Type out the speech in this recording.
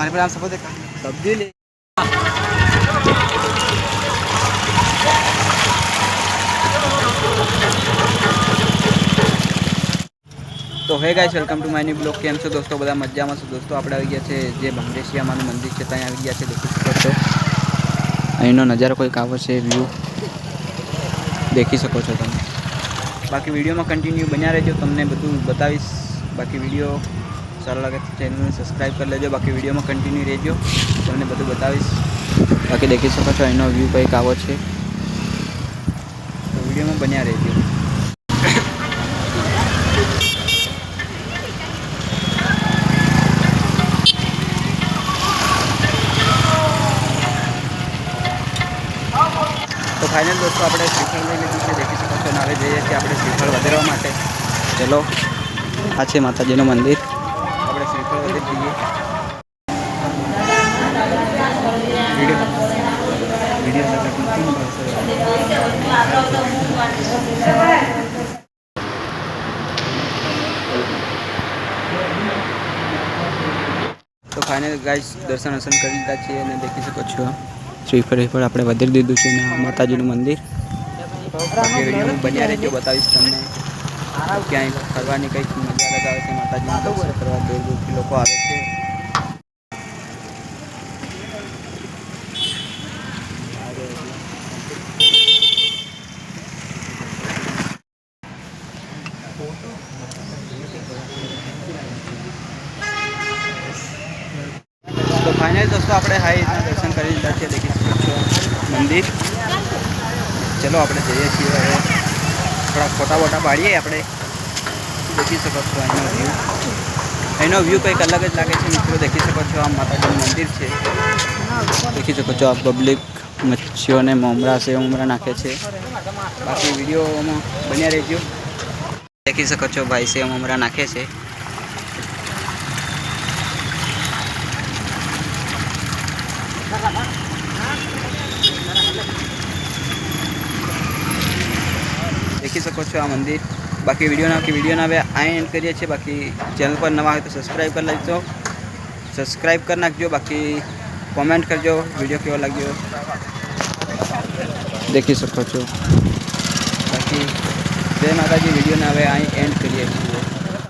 મારી પાસે આમ સપોઝ એક સબ્જી લે તો હે guys welcome to my new blog કેમ છો દોસ્તો? બધા મજામાં છો દોસ્તો? આપણે આવી ગયા છે જે ભંગેશિયામાનું મંદિર છે ત્યાં આવી ગયા છે દેખી શકો છો. અહીંનો નજારો કોઈક આવો છે વ્યૂ દેખી શકો છો તમે. બાકી વિડીયોમાં કન્ટિન્યુ બન્યા રહેજો તમને બધું બતાવીશ. બાકી વીડિયો સારો લાગે તો ચેનલને સબસ્ક્રાઈબ કરી લેજો. બાકી વિડીયોમાં કન્ટિન્યુ રહેજો. તમને બધું બતાવીશ. બાકી દેખી શકો છો એનો વ્યૂ કંઈક આવો છે. તો વિડીયોમાં બન્યા રહેજો. તો ફાઇનલ દોસ્તો, આપણે શ્રીફળ લઈ લીધું છે. દેખી શકો છો, અને જઈએ છીએ આપણે શ્રીફળ વધારવા માટે. ચલો, આ છે માતાજીનું મંદિર. વધેર જઈએ વીડિયો વીડિયો. તો ફાઇનલ ગાઈસ દર્શન વર્શન કરી લીધા છીએ અને દેખી શકો છો શ્રીફળ શ્રીફળ આપણે વધારી દીધું છે અને માતાજીનું મંદિર બાકી વિડીયોમાં બન્યા રહેજો, બતાવીશ તમને ક્યાંય ફરવાની કંઈક આવે છે માતાજીના દર્શન કરવા દૂર દૂરથી લોકો આવે છે. તો ફાઇનલ દોસ્તો આપણે હાઈ દર્શન કરી લીધા છે. દેખી શકો છો મંદિર. ચલો આપણે જઈએ છીએ હવે. થોડા ફોટા બોટા પાડીએ આપણે. દેખી શકો છો એનો વ્યૂ એનો વ્યૂ કંઈક અલગ જ લાગે છે, મિત્રો. દેખી શકો છો આ માતાજીનું મંદિર છે. દેખી શકો છો, આ પબ્લિક મચ્છીઓને મમરા છે ઉમરા નાખે છે. બાકી વિડીયોમાં બન્યા રહેજો. દેખી શકો છો, ભાઈ છે, મમરા નાખે છે. દેખી શકો છો, આ મંદિર. બાકી વિડીયોના કે વિડીયોના હવે આ એન્ડ કરીએ છીએ. બાકી ચેનલ પર નવા હોય તો સબસ્ક્રાઈબ કરી લેજો. સબસ્ક્રાઈબ કરી નાખજો. બાકી કોમેન્ટ કરજો. વીડિયો કેવો લાગ્યો? દેખી શકો છો. બાકી જય માતાજી. વિડીયોને હવે અહીં એન્ડ કરીએ છીએ.